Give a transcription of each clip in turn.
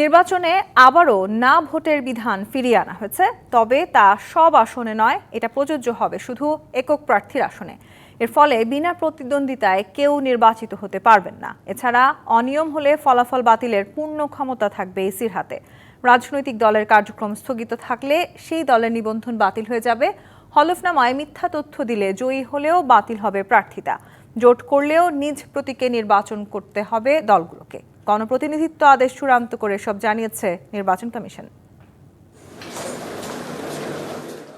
নির্বাচনে আবারও না ভোটের বিধান ফিরিয়ে আনা হয়েছে, তবে তা সব আসনে নয়, এটা প্রযোজ্য হবে শুধু একক প্রার্থীর আসনে। এর ফলে বিনা প্রতিদ্বন্দ্বিতায় কেউ নির্বাচিত হতে পারবেন না। এছাড়া অনিয়ম হলে ফলাফল বাতিলের পূর্ণ ক্ষমতা থাকবে এসির হাতে। রাজনৈতিক দলের কার্যক্রম স্থগিত থাকলে সেই দলের নিবন্ধন বাতিল হয়ে যাবে। হলফনামায় মিথ্যা তথ্য দিলে জয়ী হলেও বাতিল হবে প্রার্থিতা। জোট করলেও নিজ প্রতীকে নির্বাচন করতে হবে দলগুলোকে। গণপ্রতিনিধিত্ব আদেশ চূড়ান্ত করে সব জানিয়েছে নির্বাচন কমিশন।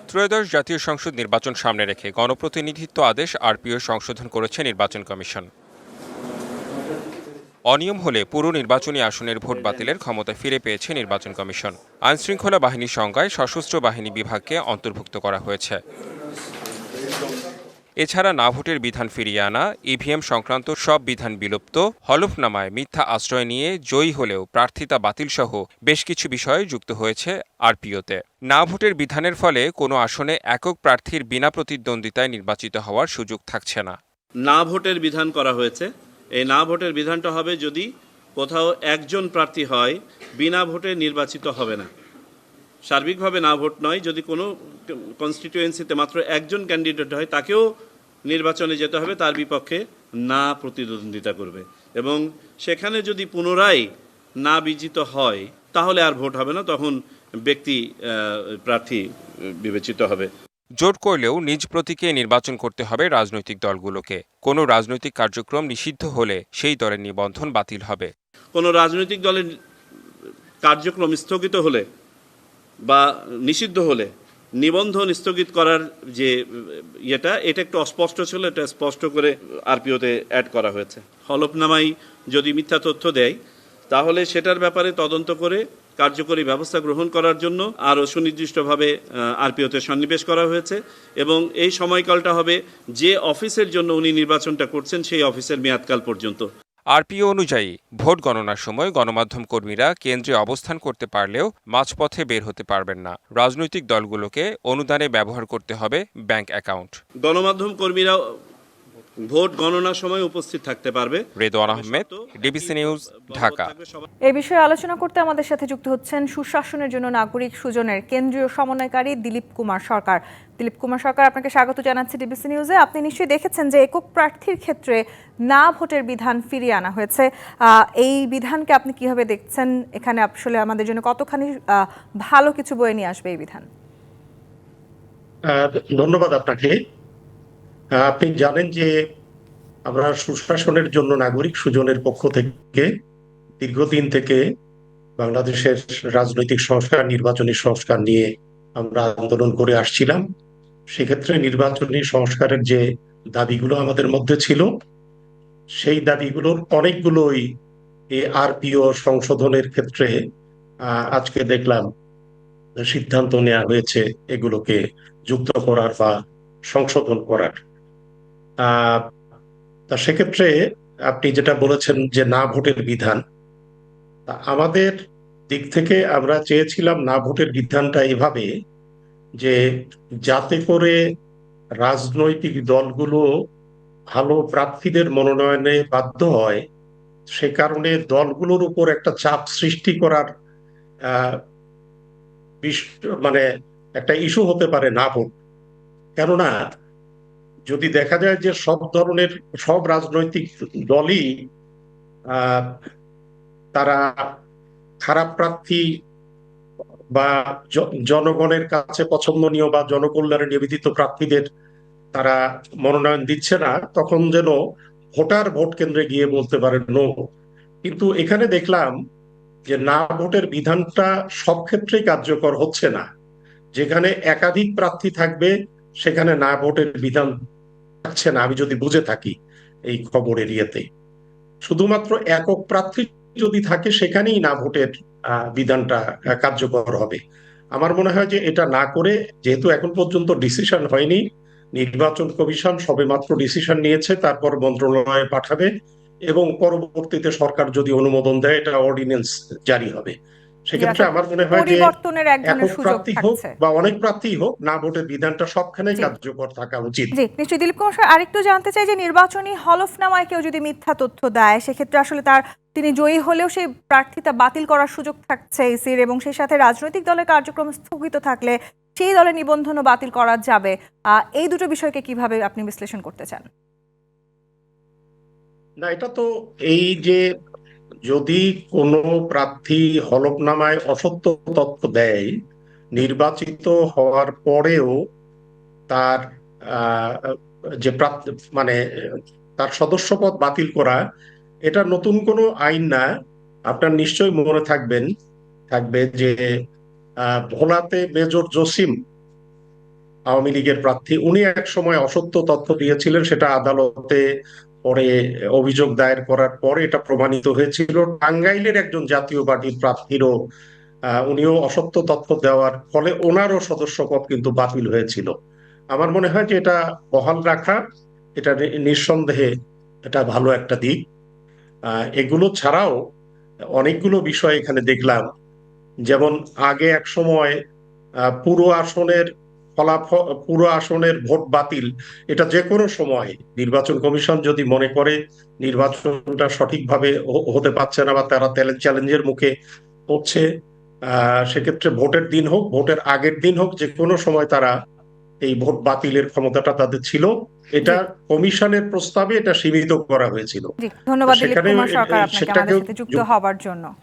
ত্রয়োদশ জাতীয় সংসদ নির্বাচন সামনে রেখে গণপ্রতিনিধিত্ব আদেশ আরপিও সংশোধন করেছে নির্বাচন কমিশন। অনিয়ম হলে পুরো নির্বাচনী আসনের ভোট বাতিলের ক্ষমতা ফিরে পেয়েছে নির্বাচন কমিশন। আইনশৃঙ্খলা বাহিনীর সংজ্ঞায় সশস্ত্র বাহিনী বিভাগকে অন্তর্ভুক্ত করা হয়েছে। এছাড়া না ভোটের বিধান ফিরিয়ে আনা, ইভিএম সংক্রান্ত সব বিধান বিলুপ্ত, হলফনামায় মিথ্যা আশ্রয় নিয়ে জয়ী হলেও প্রার্থিতা বাতিলসহ বেশ কিছু বিষয় যুক্ত হয়েছে আরপিওতে। না ভোটের বিধানের ফলে কোনো আসনে একক প্রার্থীর বিনা প্রতিদ্বন্দ্বিতায় নির্বাচিত হওয়ার সুযোগ থাকছে না। না ভোটের বিধান করা হয়েছে। এই না ভোটের বিধানটা হবে যদি কোথাও একজন প্রার্থী হয়, বিনা ভোটে নির্বাচিত হবে না। সার্বিকভাবে না ভোট নয় যদি কোনো কনস্টিটিউয়েন্সিতে মাত্র একজন ক্যান্ডিডেট হয় তাকেও নির্বাচনে যেতে হবে তার বিপক্ষে না প্রতিদ্বন্দ্বিতা করবে। এবং সেখানে যদি পুনরায় না বিজিত হয় তাহলে আর ভোট হবে না তখন ব্যক্তি প্রার্থী বিবেচিত হবে। জোট করলেও নিজ প্রতীকে নির্বাচন করতে হবে রাজনৈতিক দলগুলোকে। কোনো রাজনৈতিক কার্যক্রম নিষিদ্ধ হলে সেই দলের নিবন্ধন বাতিল হবে। কোনো রাজনৈতিক দলের কার্যক্রম স্থগিত হলে বা নিষিদ্ধ হলে নিবন্ধন স্থগিত করার যে ইয়েটা, এটা একটু অস্পষ্ট ছিল, এটা স্পষ্ট করে আরপিওতে অ্যাড করা হয়েছে। হলফনামাই যদি মিথ্যা তথ্য দেয়, তাহলে সেটার ব্যাপারে তদন্ত করে কার্যকরী ব্যবস্থা গ্রহণ করার জন্য আরও সুনির্দিষ্টভাবে আরপিওতে সন্নিবেশ করা হয়েছে এবং এই সময়কালটা হবে যে অফিসের জন্য উনি নির্বাচনটা করছেন, সেই অফিসের মেয়াদকাল পর্যন্ত। আরপিও অনুযায়ী ভোট গণনার সময় গণমাধ্যম কর্মীরা কেন্দ্রে অবস্থান করতে পারলেও মাঝপথে বের হতে পারবেন না। রাজনৈতিক দলগুলোকে অনুদানে ব্যবহার করতে হবে ব্যাংক অ্যাকাউন্ট। গণমাধ্যম কর্মীরা ভোট গণনার সময় উপস্থিত থাকতে পারবে। Redwan Ahmed DBC news Dhaka. এই বিষয়ে আলোচনা করতে আমাদের সাথে যুক্ত হচ্ছেন সুশাসনের জন্য নাগরিক সুজনের কেন্দ্রীয় সমন্বয়কারী দিলীপ কুমার সরকার। দিলীপ কুমার সরকার আপনাকে স্বাগত জানাচ্ছি ডিবিসি নিউজে। আপনি নিশ্চয়ই দেখেছেন যে একক প্রার্থীর ক্ষেত্রে না ভোটের বিধান ফিরিয়ে আনা হয়েছে। আহ, এই বিধানকে আপনি কীভাবে দেখছেন? এখানে আসলে আমাদের জন্য কতখানি আহ, ভালো কিছু বয়ে নিয়ে আসবে এই বিধান? ধন্যবাদ আপনাকে। আপনি জানেন যে আমরা সুশাসনের জন্য নাগরিক সুজনের পক্ষ থেকে দীর্ঘদিন থেকে বাংলাদেশের রাজনৈতিক সংস্কার, নির্বাচনী সংস্কার নিয়ে আমরা আন্দোলন করে আসছিলাম। সেক্ষেত্রে নির্বাচনী সংস্কারের যে দাবিগুলো আমাদের মধ্যে ছিল, সেই দাবিগুলোর অনেকগুলোই এই আরপিও সংশোধনের ক্ষেত্রে আজকে দেখলাম সিদ্ধান্ত নেওয়া হয়েছে এগুলোকে যুক্ত করার বা সংশোধন করার। তা সেক্ষেত্রে আপনি যেটা বলেছেন যে না ভোটের বিধান আমাদের দিক থেকে আমরা চেয়েছিলাম না ভোটের বিধানটা এভাবে যে যাতে করে রাজনৈতিক দলগুলো ভালো প্রার্থীদের মনোনয়নে বাধ্য হয়, সে কারণে দলগুলোর উপর একটা চাপ সৃষ্টি করার মানে একটা ইস্যু হতে পারে না ভোট। কেননা যদি দেখা যায় যে সব ধরনের, সব রাজনৈতিক দলই তারা খারাপ প্রার্থী বা জনগণের কাছে পছন্দনীয় বা জনকল্যাণে নিবেদিত প্রার্থীদের তারা মনোনয়ন দিচ্ছে না, তখন যেন ভোটার ভোট কেন্দ্রে গিয়ে বলতে পারে নো কিন্তু এখানে দেখলাম যে না ভোটের বিধানটা সব ক্ষেত্রেই কার্যকর হচ্ছে না। যেখানে একাধিক প্রার্থী থাকবে, সেখানে না ভোটের বিধান থাকছে না আমি যদি বুঝে থাকি এই খবরের ইয়েতে। শুধুমাত্র একক প্রার্থী যদি থাকে, সেখানেই না ভোটের বিধানটা কার্যকর হবে। আমার মনে হয় যে এটা না করে, যেহেতু এখন পর্যন্ত ডিসিশন হয়নি, নির্বাচন কমিশন সবে মাত্র ডিসিশন নিয়েছে, তারপর মন্ত্রণালয়ে পাঠাবে এবং পরবর্তীতে সরকার যদি অনুমোদন দেয়, এটা অর্ডিন্যান্স জারি হবে। সেক্ষেত্রে আমার মনে হয় যে একক সুযোগ প্রার্থী হোক বা অনেক প্রার্থী হোক না ভোটের বিধানটা সবখানেই কার্যকর থাকা উচিত। জি নিশ্চয়ই। দিলীপ কুমার আরেকটু জানতে চাই যে নির্বাচনী হলফনামায় কেউ যদি মিথ্যা তথ্য দেয় সেক্ষেত্রে আসলে তার তিনি জয়ী হলেও সেই প্রার্থিতা বাতিল করার সুযোগ থাকছে ইসির এবং সেই সাথে রাজনৈতিক দলের কার্যক্রম স্থগিত থাকলে সেই দলের নিবন্ধনও বাতিল করা যাবে। আহ, এই দুটো বিষয়কে কীভাবে আপনি বিশ্লেষণ করতে চান? না এটা তো এই যে যদি কোনো প্রার্থী হলফনামায় অসত্য তথ্য দেয়, নির্বাচিত হওয়ার পরেও তার যে মানে তার সদস্যপদ বাতিল করা, এটা নতুন কোনো আইন না। আপনার নিশ্চয়ই মনে থাকবেন, থাকবে যে ভোলাতে মেজর জসিম আওয়ামী লীগের প্রার্থী, উনি এক সময় অসত্য তথ্য দিয়েছিলেন, সেটা আদালতে পরে অভিযোগ দায়ের করার পরে এটা প্রমাণিত হয়েছিল। টাঙ্গাইলের একজন জাতীয় পার্টির প্রার্থীরও উনিও অসত্য তথ্য দেওয়ার ফলে ওনারও সদস্যপদ কিন্তু বাতিল হয়েছিল। আমার মনে হয় যে এটা বহাল রাখা, এটা নিঃসন্দেহে এটা ভালো একটা দিক। এগুলো ছাড়াও অনেকগুলো বিষয় এখানে দেখলাম। যেমন আগে এক সময় পুরো আসনের ফলাফল পুরো আসনের ভোট বাতিল এটা যে কোনো সময় নির্বাচন কমিশন যদি মনে করে নির্বাচনটা সঠিকভাবে হতে পারছে না বা তারা চ্যালেঞ্জের মুখে পড়ছে আহ সেক্ষেত্রে ভোটের দিন হোক ভোটের আগের দিন হোক যে কোনো সময় তারা এই ভোট বাতিলের ক্ষমতাটা তাদের ছিল এটা কমিশনের প্রস্তাবে এটা সীমিত করা হয়েছিল। ধন্যবাদ সেটাকেও যুক্ত যুক্ত- হবার জন্য।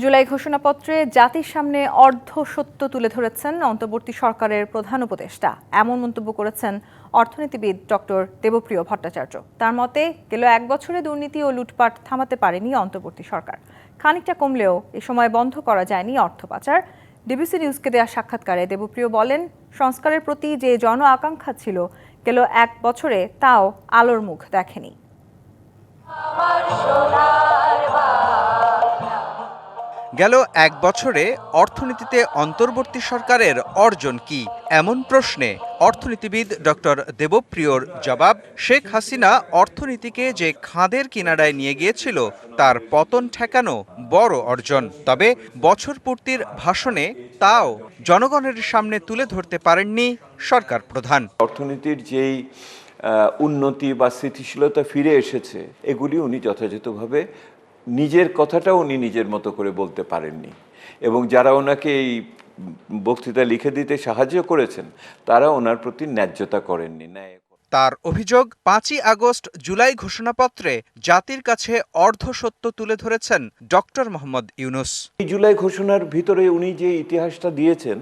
জুলাই ঘোষণাপত্রে জাতির সামনে অর্ধ সত্য তুলে ধরেছেন অন্তর্বর্তী সরকারের প্রধান উপদেষ্টা। এমন মন্তব্য করেছেন অর্থনীতিবিদ ডক্টর দেবপ্রিয় ভট্টাচার্য। তার মতে, গেল এক বছরে দুর্নীতি ও লুটপাট থামাতে পারেনি অন্তর্বর্তী সরকার। খানিকটা কমলেও এ সময় বন্ধ করা যায়নি অর্থ পাচার। ডিবিসি নিউজকে দেওয়া সাক্ষাৎকারে দেবপ্রিয় বলেন, সংস্কারের প্রতি যে জন আকাঙ্ক্ষা ছিল, গেল এক বছরে তাও আলোর মুখ দেখেনি। গেল এক বছরে অর্থনীতিতে অন্তর্বর্তী সরকারের অর্জন কি? এমন প্রশ্নে অর্থনীতিবিদ ডক্টর দেবপ্রিয়র জবাব, শেখ হাসিনা অর্থনীতিকে যে খাঁদের কিনারায় নিয়ে গিয়েছিল, তার পতন ঠেকানো বড় অর্জন। তবে বছর পূর্তির ভাষণে তাও জনগণের সামনে তুলে ধরতে পারেননি সরকার প্রধান। অর্থনীতির যেই উন্নতি বা স্থিতিশীলতা ফিরে এসেছে, এগুলি উনি যথাযথভাবে নিজের কথাটা উনি নিজের মতো করে বলতে পারেননি। এবং যারা ওনাকে এই বক্তৃতা লিখে দিতে সাহায্য করেছেন তারা ওনার প্রতি ন্যায্যতা করেননি ন্যায় তার অভিযোগ পাঁচই আগস্ট জুলাই ঘোষণাপত্রে জাতির কাছে অর্ধসত্য তুলে ধরেছেন ডক্টর মোহাম্মদ ইউনুস। এই জুলাই ঘোষণার ভিতরে উনি যে ইতিহাসটা দিয়েছেন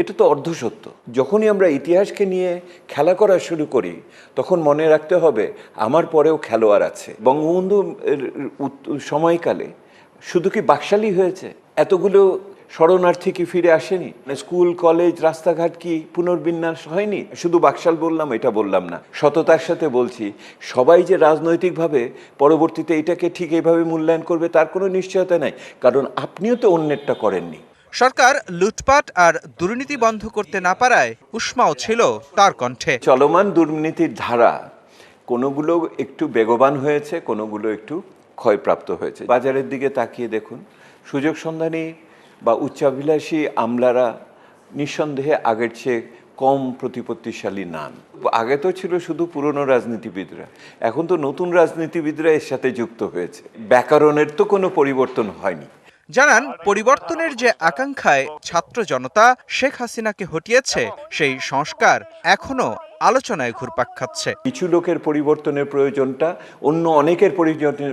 এটা তো অর্ধসত্য। যখনই আমরা ইতিহাসকে নিয়ে খেলা করা শুরু করি, তখন মনে রাখতে হবে আমার পরেও খেলোয়াড় আছে। বঙ্গবন্ধু সময়কালে শুধু কি বাকশালী হয়েছে? এতগুলো শরণার্থী কি ফিরে আসেনি? স্কুল, কলেজ, রাস্তাঘাট কি পুনর্বিন্যাস হয়নি? শুধু বাকশাল বললাম, এটা বললাম না। সততার সাথে বলছি, সবাই যে রাজনৈতিকভাবে পরবর্তীতে এটাকে ঠিক এইভাবে মূল্যায়ন করবে, তার কোনো নিশ্চয়তা নাই। কারণ আপনিও তো অন্যেরটা করেননি। সরকার লুটপাট আর দুর্নীতি বন্ধ করতে না পারায় উষ্মাও ছিল তার কণ্ঠে। চলমান দুর্নীতির ধারা, কোনোগুলো একটু বেগবান হয়েছে, কোনোগুলো একটু ক্ষয়প্রাপ্ত হয়েছে। বাজারের দিকে তাকিয়ে দেখুন, সুযোগ সন্ধানী বা উচ্চাভিলাষী আমলারা নিঃসন্দেহে আগের চেয়ে কম প্রতিপত্তিশালী নান। আগে তো ছিল শুধু পুরনো রাজনীতিবিদরা, এখন তো নতুন রাজনীতিবিদরা এর সাথে যুক্ত হয়েছে। ব্যাকরণের তো কোনো পরিবর্তন হয়নি। জানান পরিবর্তনের যে আকাঙ্ক্ষায় ছাত্র জনতা শেখ হাসিনাকে হটিয়েছে সেই সংস্কার এখনও আলোচনায় ঘুরপাক খাচ্ছে। কিছু লোকের পরিবর্তনের প্রয়োজনটা অন্য অনেকের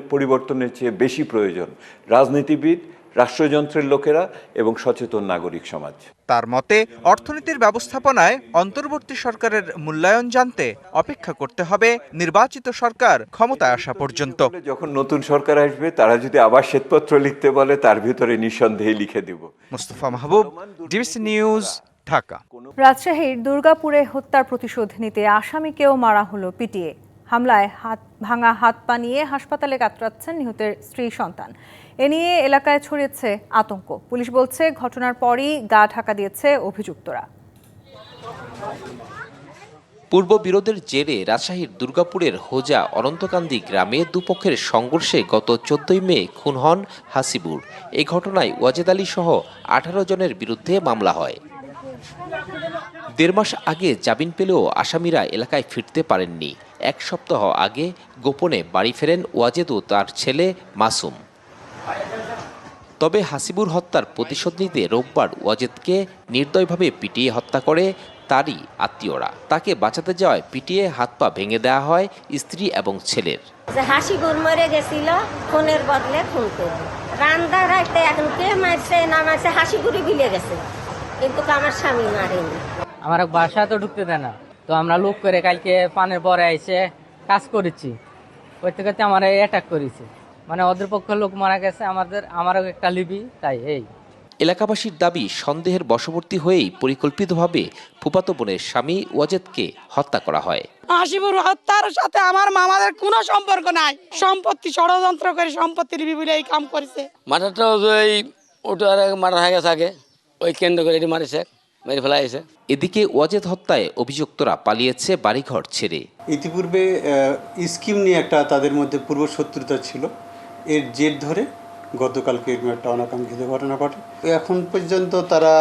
পরিবর্তনের চেয়ে বেশি প্রয়োজন। রাজনীতিবিদ রাষ্ট্রযন্ত্রের লোকেরা এবং সচেতন নাগরিক সমাজ। তার মতে অর্থনীতির ব্যবস্থাপনায় অন্তর্বর্তী সরকারের মূল্যায়ন জানতে অপেক্ষা করতে হবে নির্বাচিত সরকার ক্ষমতায় আসা পর্যন্ত। যখন নতুন সরকার আসবে তারা যদি আবার শ্বেতপত্র লিখতে বলে তার ভিতরে নিঃসন্দেহে লিখে দিব। Mustafa Mahbub DBC news Dhaka. রাজশাহীর দুর্গাপুরে হত্যার প্রতিশোধ নিতে আসামিকেও মারা হলো পিটিয়ে হামলায় হাত, ভাঙা হাত পা নিয়ে হাসপাতালে কাতরাচ্ছেন নিহতের স্ত্রী সন্তান। এ নিয়ে এলাকায় ছড়িয়েছে আতঙ্ক। পুলিশ বলছে, ঘটনার পরই গা ঢাকা দিয়েছে অভিযুক্তরা। পূর্ববিরোধের জেরে রাজশাহীর দুর্গাপুরের হোজা অনন্তকান্দি গ্রামে দুপক্ষের সংঘর্ষে গত চোদ্দই মে খুন হন হাসিবুর। এই ঘটনায় ওয়াজেদ আলী সহ আঠারো জনের বিরুদ্ধে মামলা হয়। দেড় মাস আগে জামিন পেলেও আসামিরা এলাকায় ফিরতে পারেননি। এক সপ্তাহ আগে গোপনে বাড়ি ফেরেন ওয়াজেদ ও তার ছেলে মাসুম। তবে হাসিবুর হত্যার প্রতিশোধ নিতে রোববার ওয়াজেদকে নির্দয়ভাবে পিটিয়ে হত্যা করে তারই আত্মীয়রা। তাকে বাঁচাতে যাওয়ায় পিটিয়ে হাত পা ভেঙে দেওয়া হয় স্ত্রী এবং ছেলের। যে হাসি গুড় মরে গেছিল খুনের বদলে খুন করবে রান্দা রাখতে এখন কে মারছে না মারছে হাসি গুড়ি বিলে গেছে। কিন্তু আমার স্বামী মারেনি। আমার বাসা তো ঢুকতে দেয় না। তো আমরা লোক করে কালকে পানের পরে এসে কাজ করেছি। ওই থেকে আমার অ্যাটাক করেছে। মানে ওদের পক্ষে লোক মারা গেছে আমাদের আমারও একটা লিবি তাই এই। এলাকাবাসীর দাবি সন্দেহের বশবর্তী হয়েই পরিকল্পিতভাবে ফুপাতো বোনের স্বামী ওয়াজেদকে হত্যা করা হয়। হাসিবুর হত্যার সাথে আমার মামাদের কোনো সম্পর্ক নাই। সম্পত্তি ষড়যন্ত্র করে সম্পত্তি নিবি বলে এই কাম করেছে। মাথাটা ওই ওটার মারা হয়ে গেছে আগে। ওই কেন্দ্র করে এটি মারিছে। মেরে ফেলা হয়েছে এদিকে ওয়াজেদ হত্যায় অভিযুক্তরা পালিয়েছে বাড়িঘর ছেড়ে। ইতিপূর্বে স্কিম নিয়ে একটা তাদের মধ্যে পূর্ব শত্রুতা ছিল। এর জের ধরে গতকালকে এরকম একটা অনাকাঙ্ক্ষিত ঘটনা ঘটে। এখন পর্যন্ত তারা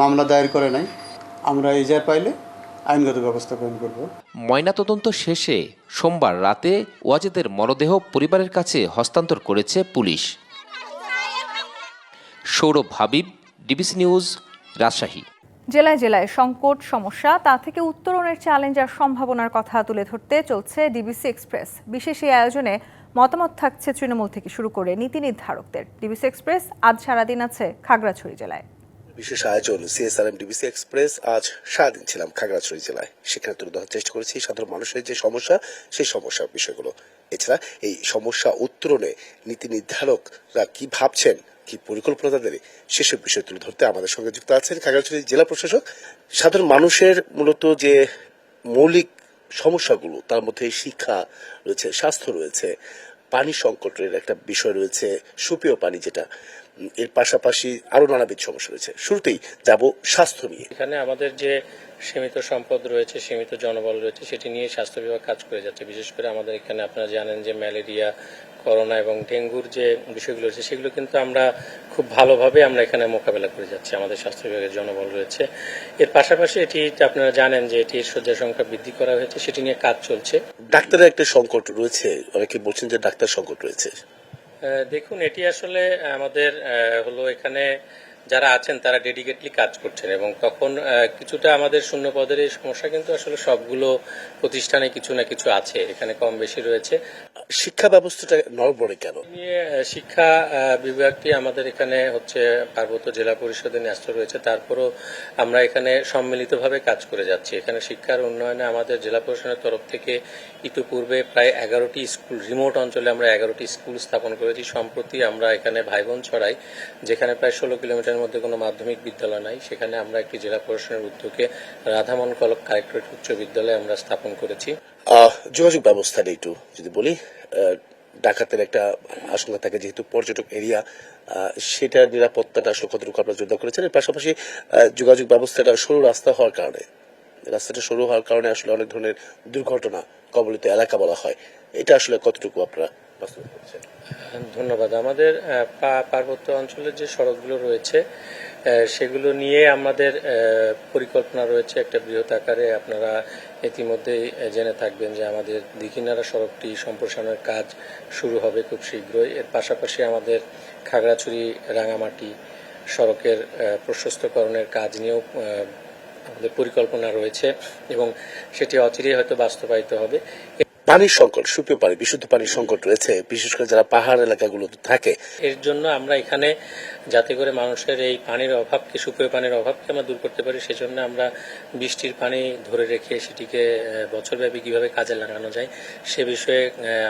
মামলা দায়ের করে নাই। আমরা এই এজার পাইলে আইনগত ব্যবস্থা গ্রহণ করব। ময়নাতদন্ত শেষে সোমবার রাতে ওয়াজেদের মরদেহ পরিবারের কাছে হস্তান্তর করেছে police. Sourav Habib DBC news Rajshahi. জেলায় জেলায় সংকট সমস্যা তা থেকে উত্তরণের চ্যালেঞ্জ আর সম্ভাবনার কথা তুলে ধরতে চলছে ডিবিসি এক্সপ্রেস বিশেষ এই আয়োজনে মতামত থাকছে তৃণমূল থেকে শুরু করে নীতি নির্ধারকদের। ডিবিসি এক্সপ্রেস আজ সারাদিন আছে খাগড়াছড়ি জেলায়। বিশেষ আয়োজন সিএসআরএম ডিবিসি এক্সপ্রেস আজ সারাদিন ছিলাম খাগড়াছড়ি জেলায়। সেখানে তুলে ধরার চেষ্টা করেছি সাধারণ মানুষের যে সমস্যা সেই সমস্যার বিষয়গুলো। এছাড়া এই সমস্যা উত্তরণে নীতি নির্ধারকরা কি ভাবছেন কি পরিকল্পনা তাদের? সেসব বিষয় তুলে ধরতে আমাদের সঙ্গে যুক্ত আছেন খাগড়াছড়ি জেলা প্রশাসক। সাধারণ মানুষের মূলত যে মৌলিক সমস্যাগুলো, তার মধ্যে শিক্ষা রয়েছে, স্বাস্থ্য রয়েছে, পানি সংকটের একটা বিষয় রয়েছে, সুপেয় পানি যেটা, এর পাশাপাশি আরও নানাবিধ সমস্যা রয়েছে। শুরুতেই যাব স্বাস্থ্য নিয়ে। এখানে আমাদের যে সীমিত সম্পদ রয়েছে, সীমিত জনবল রয়েছে, সেটি নিয়ে স্বাস্থ্য বিভাগ কাজ করে যাচ্ছে। বিশেষ করে আমাদের এখানে আপনারা জানেন যে ম্যালেরিয়া করোনা এবং ডেঙ্গুর যে বিষয়গুলো রয়েছে সেগুলো কিন্তু আমরা খুব ভালোভাবে আমরা এখানে মোকাবেলা করে যাচ্ছি। আমাদের স্বাস্থ্য বিভাগের জনবল রয়েছে। এর পাশাপাশি এটি আপনারা জানেন যে এটির শয্যা সংখ্যা বৃদ্ধি করা হয়েছে সেটি নিয়ে কাজ চলছে। ডাক্তারের একটা সংকট রয়েছে। অনেকে বলছেন যে ডাক্তার সংকট রয়েছে। দেখুন এটি আসলে আমাদের হলো এখানে যারা আছেন তারা ডেডিকেটলি কাজ করছেন এবং তখন কিছুটা আমাদের শূন্য পদের এই সমস্যা কিন্তু আসলে সবগুলো প্রতিষ্ঠানে কিছু না কিছু আছে। এখানে কম বেশি রয়েছে। শিক্ষা ব্যবস্থাটা নড়বড়ে কেন? শিক্ষা বিভাগটি আমাদের এখানে হচ্ছে পার্বত্য জেলা পরিষদের ন্যস্ত রয়েছে। তারপরও আমরা এখানে সম্মিলিতভাবে কাজ করে যাচ্ছি। এখানে শিক্ষার উন্নয়নে আমাদের জেলা প্রশাসনের তরফ থেকে ইতিপূর্বে প্রায় এগারোটি স্কুল, রিমোট অঞ্চলে আমরা এগারোটি স্কুল স্থাপন করেছি। সম্প্রতি আমরা এখানে ভাইবোন ছড়াই, যেখানে প্রায় ষোলো কিলোমিটারের মধ্যে কোনো মাধ্যমিক বিদ্যালয় নাই। সেখানে আমরা একটি জেলা প্রশাসনের উদ্যোগে রাধামন কলক কালেক্টরেট উচ্চ বিদ্যালয় আমরা স্থাপন করেছি। যোগাযোগ ব্যবস্থা একটু, যদি বলি। ডাকাতের একটা আশঙ্কা থাকে, যেহেতু পর্যটক এরিয়া সেটার নিরাপত্তাটা আসলে কতটুকু আপনারা জোরদার করেছেন। পাশাপাশি যোগাযোগ ব্যবস্থাটা সরু রাস্তা হওয়ার কারণে। রাস্তাটা সরু হওয়ার কারণে আসলে অনেক ধরনের দুর্ঘটনা কবলিত এলাকা বলা হয়। এটা আসলে কতটুকু আপনারা ধন্যবাদ। আমাদের পার্বত্য অঞ্চলের যে সড়কগুলো রয়েছে সেগুলো নিয়ে আমাদের পরিকল্পনা রয়েছে একটা বৃহৎ আকারে। আপনারা ইতিমধ্যেই আহ, জেনে থাকবেন যে আমাদের দিঘিনারা সড়কটি সম্প্রসারণের কাজ শুরু হবে খুব শীঘ্রই। এর পাশাপাশি আমাদের খাগড়াছড়ি রাঙামাটি সড়কের প্রশস্তকরণের কাজ নিয়েও আমাদের পরিকল্পনা রয়েছে এবং সেটি অচিরেই হয়তো বাস্তবায়িত হবে। পানির সংকট সুপেয় পানি বিশুদ্ধ পানির সংকট রয়েছে বিশেষ করে যারা পাহাড় এলাকাগুলোতে থাকে। এর জন্য আমরা এখানে যাতে করে মানুষের এই পানির অভাবকে সুপেয় পানির অভাবকে আমরা দূর করতে পারি সেজন্য আমরা বৃষ্টির পানি ধরে রেখে সেটিকে বছরব্যাপী কীভাবে কাজে লাগানো যায় সে বিষয়ে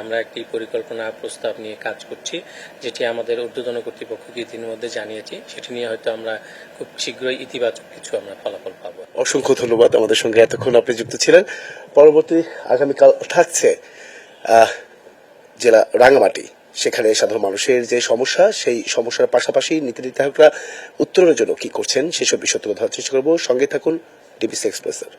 আমরা একটি পরিকল্পনা প্রস্তাব নিয়ে কাজ করছি যেটি আমাদের ঊর্ধ্বতন কর্তৃপক্ষকে ইতিমধ্যে জানিয়েছি সেটি নিয়ে হয়তো আমরা খুব শীঘ্রই ইতিবাচক কিছু আমরা ফলাফল পাবো। অসংখ্য ধন্যবাদ আমাদের সঙ্গে এতক্ষণ আপনি যুক্ত ছিলেন। পরবর্তী আগামীকাল থাকছে জেলা রাঙ্গামাটি। সেখানে সাধারণ মানুষের যে সমস্যা, সেই সমস্যার পাশাপাশি নীতি নির্ধারকরা উত্তরণের জন্য কি করছেন, সেসব বিষয় তুলে ধরার চেষ্টা করব। সঙ্গে থাকুন ডিবিসি এক্সপ্রেসের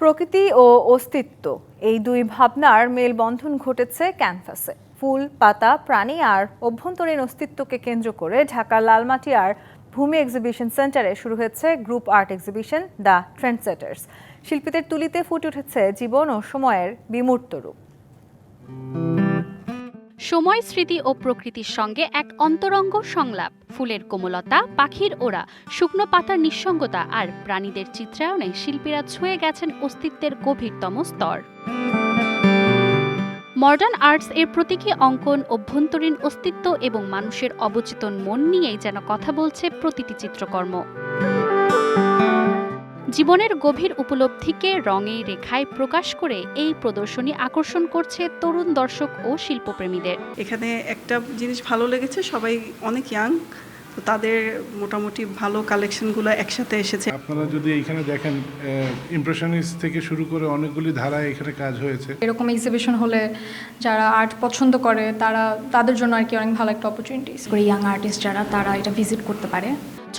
প্রকৃতি ও অস্তিত্ব, এই দুই ভাবনার মেলবন্ধন ঘটেছে ক্যানভাসে ফুল, পাতা, প্রাণী আর অভ্যন্তরীণ অস্তিত্বকে কেন্দ্র করে ঢাকার লালমাটিয়ার ভূমি এক্সিবিশন সেন্টারে শুরু হয়েছে group art exhibition, the trendsetters. শিল্পীদের তুলিতে ফুটে উঠেছে জীবন ও সময়ের বিমূর্ত রূপ। সময়, স্মৃতি ও প্রকৃতির সঙ্গে এক অন্তরঙ্গ সংলাপ। ফুলের কোমলতা, পাখির ওরা শুকনো পাতার নিঃসঙ্গতা আর প্রাণীদের চিত্রায়নে শিল্পীরা ছুঁয়ে গেছেন অস্তিত্বের গভীরতম স্তর। মডার্ন আর্টস এর প্রতীকী অঙ্কন, অভ্যন্তরীণ অস্তিত্ব এবং মানুষের অবচেতন মন নিয়েই যেন কথা বলছে প্রতিটি চিত্রকর্ম। জীবনের গভীর উপলব্ধিকে রঙে রেখায় প্রকাশ করে এই প্রদর্শনী আকর্ষণ করছে তরুণ দর্শক ও শিল্পপ্রেমীদের। এখানে একটা জিনিস ভালো লেগেছে সবাই অনেক ইয়াং তো তাদের মোটামুটি ভালো কালেকশনগুলো একসাথে এসেছে। আপনারা যদি এখানে দেখেন ইমপ্রেশনিস্ট থেকে শুরু করে অনেকগুলি ধারায় এখানে কাজ হয়েছে। এরকম এক্সিবিশন হলে যারা আর্ট পছন্দ করে তারা তাদের জন্য আর কি অনেক ভালো একটা অপরচুনিটিস করে ইয়াং আর্টিস্ট যারা তারা এটা ভিজিট করতে পারে।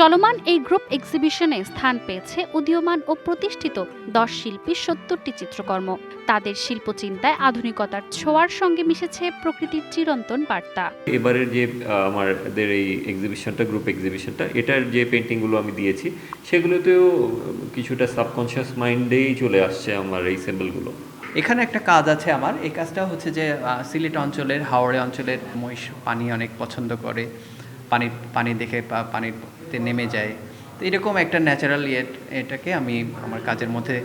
চলমান এই গ্রুপ এক্সিবিশনে স্থান পেয়েছে উদীয়মান ও প্রতিষ্ঠিত দশ শিল্পীর সত্তরটি চিত্রকর্ম। তাদের শিল্পচিন্তায় আধুনিকতার ছোঁয়ার সঙ্গে মিশেছে প্রকৃতির চিরন্তন বার্তা। এবারের যে আমাদের এই এক্সিবিশনটা গ্রুপ এক্সিবিশনটা এটার যে পেন্টিংগুলো আমি দিয়েছি সেগুলোতেও কিছুটা সাবকনশিয়াস মাইন্ডেই চলে আসছে আমার এই সিম্বলগুলো এখানে একটা কাজ আছে আমার এই কাজটা হচ্ছে যে সিলেট অঞ্চলের হাওড়ে অঞ্চলের মহিষ পানি অনেক পছন্দ করে। পানি পানি দেখে পা- পানিতে নেমে যায়। তো এরকম একটা ন্যাচারাল ইয়ে এটাকে আমি আমার কাজের মধ্যে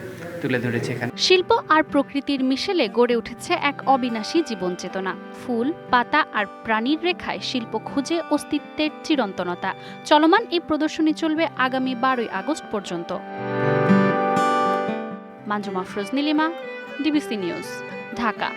তুলে ধরেছি এখানে। শিল্প আর প্রকৃতির মিশেলে গড়ে উঠেছে এক অবিনাশী জীবন চেতনা ফুল, পাতা আর প্রাণীর রেখায় শিল্প খুঁজে অস্তিত্বের চিরন্তনতা। চলমান এই প্রদর্শনী চলবে আগামী বারোই আগস্ট পর্যন্ত। Manjuma Firoz Nilima DBC news, Dhaka.